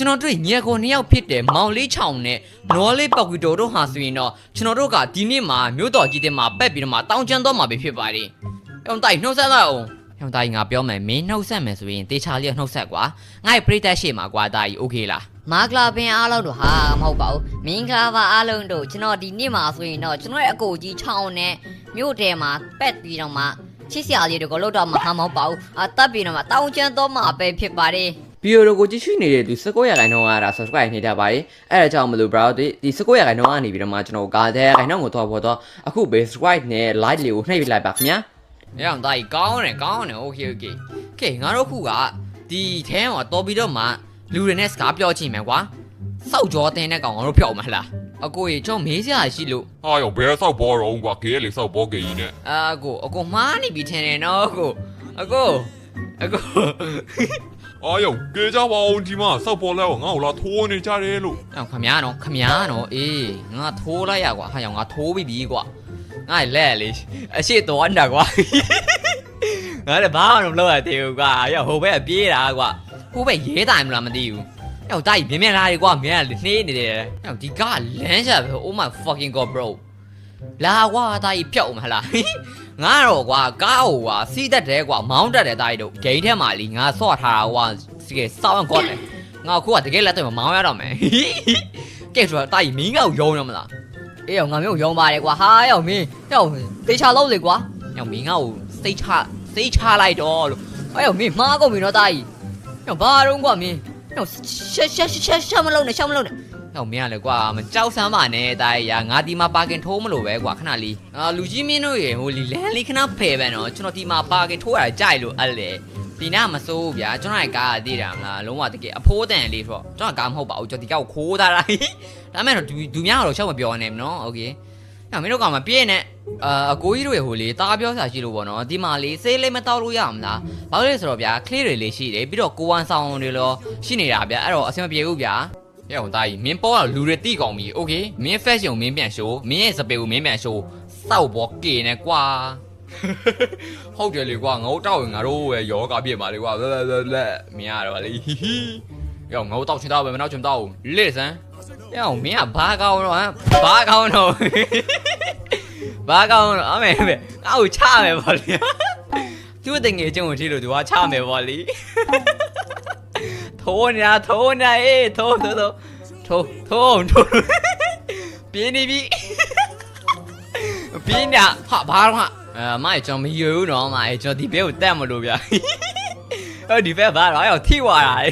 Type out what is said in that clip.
ကျွန်တော်တို့ညီကိုနှစ်ယောက်ဖြစ်တယ်မောင်လေးချောင်းနဲ့နော်လေးပောက်ကီတိုတို့ဟာဆိုရင်တော့ကျွန်တော်တို့ကဒီနေ့မှာမြို့တော်ကြီးတဲ့မှာပက်ပြီးတော့မှတောင်းကျမ်းတော့မှာပဲဖြစ်ပါတယ်။အောင်တိုင်နှုတ်ဆက်တော့အောင်။အောင်တိုင်ငါပြောမယ်မင်းနှုတ်ဆက်မယ်ဆိုရင်တေချာလေးနှုတ်ဆက်ကွာ။ငါ့ရဲ့ပြိတက်ရှေ့မှာကွာတာကြီးโอเคလား မာကလာပင်အားလုံးတို့ဟာမဟုတ်ပါဘူးမင်္ဂလာပါအားလုံးတို့ကျွန်တော်ဒီနေ့မှာဆိုရင်တော့ကျွန်တော်ရဲ့အကိုကြီးချောင်းနဲ့မြို့တဲမှာပက်ပြီးတော့မှချစ်စရာလေးတွေကိုလောက်တော့မှဟာမဟုတ်ပါဘူးအတက်ပြီးတော့မှတောင်းကျမ်းတော့မှပဲဖြစ်ပါတယ် ဗီဒီယိုကိုကြည့်ရှုနေတဲ့သူ19ရာခိုင်နှုန်းကဒါ subscribe နေကြပါတယ်အဲဒါကြောင့်မလို့ browser တွေဒီ19ရာခိုင်နှုန်းကနေပြီးတော့မှကျွန်တော်ကာတဲ့ခိုင်နှုန်းကိုသွားပေါ်တော့အခုပဲ subscribe နဲ့ like လေးကိုနှိပ်လိုက်ပါခင်ဗျာအဲ့တော့ဒါကြီးကောင်းတယ်ကောင်းတယ် okay okay okay ငါတို့ခုကဒီထဲမှာတော်ပြီးတော့မှလူတွေနဲ့စကားပြောချင်မယ်ကွာစောက်ကြောတင်တဲ့ကောင်ငါတို့ဖြောက်မလားအကိုကြီးကျွန်တော်မေးစရာရှိလို့ဟာရောဘယ်ဆောက်ဘောရောကွာကဲလေဆောက်ဘောကကြီးနဲ့အာကိုအကိုမှားနေပြီထင်တယ်နော်ကိုအကိုအကို အာယောကေးကြပါအောင်ဒီမှာဆောက်ဘောလဲငါ့ကိုလာထိုးနေကြတယ်လို့အော်ခမရနော်ခမရနော်အေးငါထိုးလိုက်ရကွာဟာရောင်ငါထိုးပြီးပြီကွာငါလက်လေအရှိတော်နေတာကွာငါလည်းဘာမှမလုပ်ရသေးဘူးကွာရောဟိုဘက်ပြေးတာကွာဟိုဘက်ရဲတိုင်မလားမသိဘူးယောက်တိုက်မြင်မြင်လာလေကွာမြင်ရလေနှေးနေတယ်ယောက်ဒီကလမ်းချပဲ Oh my fucking god bro လာကွာတာကြီးပြောက်မလား ငါတော့ကွာကားဟိုကွာစီးတတ်တယ်ကွာမောင်းတတ်တယ်တာကြီးတို့ဂိမ်းထဲမှာလीငါဆော့ထားတာကွာစီကစောင်းကွာတယ်ငါခုကတကယ်လက်တော့မောင်းရတော့မယ်ကဲဆိုတော့တာကြီးမင်းကောက်ယုံရမလားအေးရောငါမျိုးရုံပါတယ်ကွာဟာရောမင်းရောတေချာလုံးလေကွာယောက်မင်းကောက်စိတ်ချစိတ်ချလိုက်တော့လို့အဲ့ရောမင်းမှားကုန်ပြီနော်တာကြီးရောဘာတော့ကွာမင်းရောရှက်ရှက်ရှက်ရှက်ရှက်မလုံးနဲ့ရှက်မလုံးနဲ့ ယောက်မင်းကလည်းကွာမကြောက်စမ်းပါနဲ့တာကြီးရာငါဒီမှာပါကင်ထိုးမလို့ပဲကွာခဏလေးအာလူကြီးမင်းတို့ရေဟိုလီလန်လေးခဏဖယ်ပဲနော်ကျွန်တော်ဒီမှာပါကင်ထိုးရကြိုက်လို့အဲ့လေဒီနာမစိုးဘူးဗျာကျွန်တော်ကကားတည်တာမလားလုံးဝတကယ်အဖိုးတန်လေးဆိုတော့ကျွန်တော်ကားမဟုတ်ပါဘူးကျွန်တော်ဒီကောက်ခိုးထားတာဒါမဲ့တော့ဒူများတော့ရှောက်မပြောနဲ့နော်โอเคအဲ့မင်းတို့ကမပြည့်နဲ့အာအကိုကြီးတို့ရေဟိုလေတားပြောစာရှိလို့ပေါ့နော်ဒီမှာလေစေးလေးမတောက်လို့ရမလားဘာလို့လဲဆိုတော့ဗျာကလေးတွေလေးရှိတယ်ပြီးတော့ကိုဝန်ဆောင်တွေလောရှိနေတာဗျာအဲ့တော့အဆင်မပြေဘူးဗျာ ရအောင်တာကြီးမင်းပေါ်တော့လူတွေတိကောင်ပြီโอเคမင်း fashion မင်းပြန်ရှိုးမင်းရဲ့စပေကိုမင်းပြန်ရှိုးစောက်ပေါ်ကေနေကွာ ဟုတ်တယ်လေကွာငါတို့တောက်ရင်ငါတို့ရဲ့ယောဂပြည့်ပါလေကွာလက်လက်လက် မင်းရတော့လေယောငါတို့တောက်ချင်တော့ပဲမနောက်ချင်တော့လေစမ်းယောမင်းကဘာကောင်းတော့ဟမ်ဘာကောင်းတော့ဘာကောင်းတော့အမေပဲအောက်ချမယ်ဗောလေသူ့တငယ်ချင်းကိုထိလို့သူကချမယ်ဗောလေ ထိုးနေတာထိုးနေအေးထိုးထိုးထိုးထိုးထိုးထိုးပြင်းနေပြီပြင်းနေတာဟာဘာတော့ဟာအဲမိုင်ကျွန်တော်မယူဘူးနော်မိုင်ကျွန်တော်ဒီဘဲကိုတက်မလို့ဗျာအဲ့ဒီဘက်ဘာတော့အဲ့ထိွာတာလေ